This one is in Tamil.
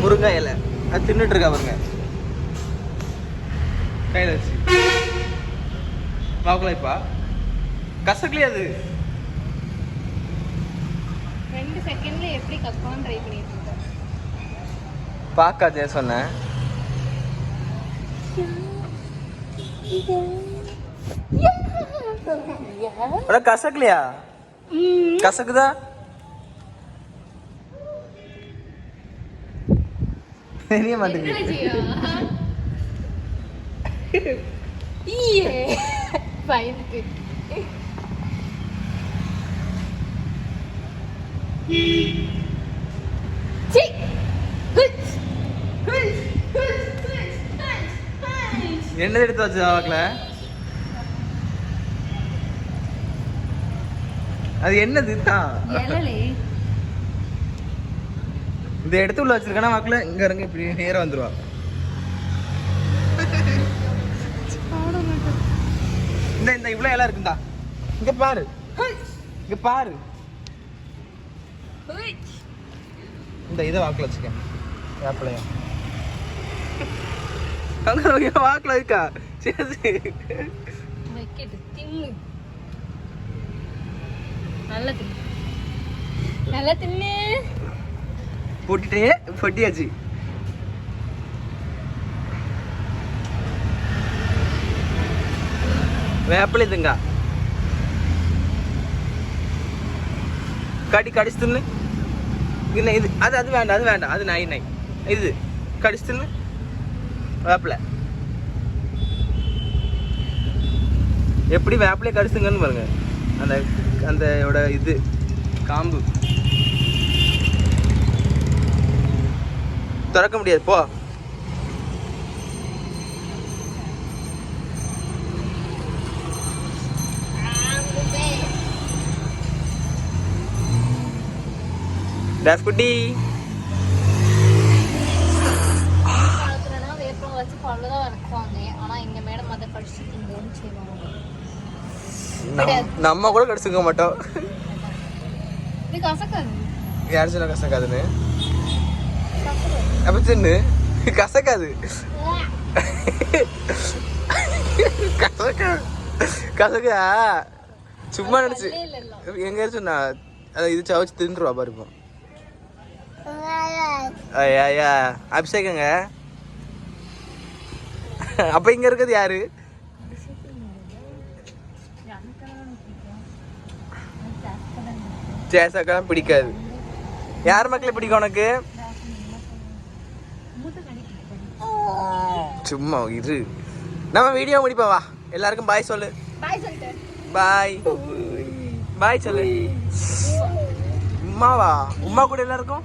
முருங்கை இலை. அது தின்னுட்டு இருக்கா பாருங்க. கையில் வச்சு. வாக்கலாம் இப்பா கசக்கலையே அது? ரெண்டு செகண்ட்ல எப்படி கக்கணும்னு ட்ரை பண்ணிட்டு இருக்கேன் பார்க்காதே சொன்னேன் கசக்கலையா? கசக்குதா? தெரிய மாட்டேங்குது. பயந்துட்டு சீ குட் குட் குட் குட் என்ன எடுத்து வச்சு வாக்கல? அது என்னது தான் இந்த இடத்து உள்ள வச்சிருக்கேன்னா வாக்குல இங்க இருங்க இப்படி நேரம் வந்துருவா இந்த இந்த இவ்வளவு இலை இருக்குதா இங்க பாரு. இங்க பாரு. இந்த இதை வாக்குல வச்சுக்கேன். வேப்பிலையா. அங்க வாக்குல இருக்கா? சரி சரி. நல்லா தின்னு. நல்லா தின்னு. போட்டுட்டே பொட்டியாச்சு வேப்பிலை இதுங்க கடி கடிச்சுன்னு இல்லை இது அது அது வேண்டாம் அது வேண்டாம் அது நை நை இது கடிச்சுன்னு வேப்பிலை எப்படி வேப்பிலை கடிச்சுங்கன்னு பாருங்க அந்த அந்த இது காம்பு திறக்க முடியாது போ. டேஸ் குட்டி நம்ம கூட கடிச்சுக்க மாட்டோம். யார் சொன்னா கசக்காதுன்னு? அப்ப தின்னு கசக்காது. கசக்கா கசக்கா? சும்மா நினைச்சு. எங்க சொன்னா? அதை இது சவச்சு தின்றுவா பாருப்போம் ஐயா ஐயா அபிஷேகங்க? அப்ப இங்க இருக்கிறது யாரு? ஜேசாக்கெல்லாம் பிடிக்காது. யார் மக்களை பிடிக்கும் உனக்கு? சும்மா இரு நம்ம வீடியோ முடிப்பா வா. எல்லாருக்கும் பாய் சொல்லு. பாய் பாய் பாய் சொல்லு. உமாவா உமா கூட எல்லாருக்கும்.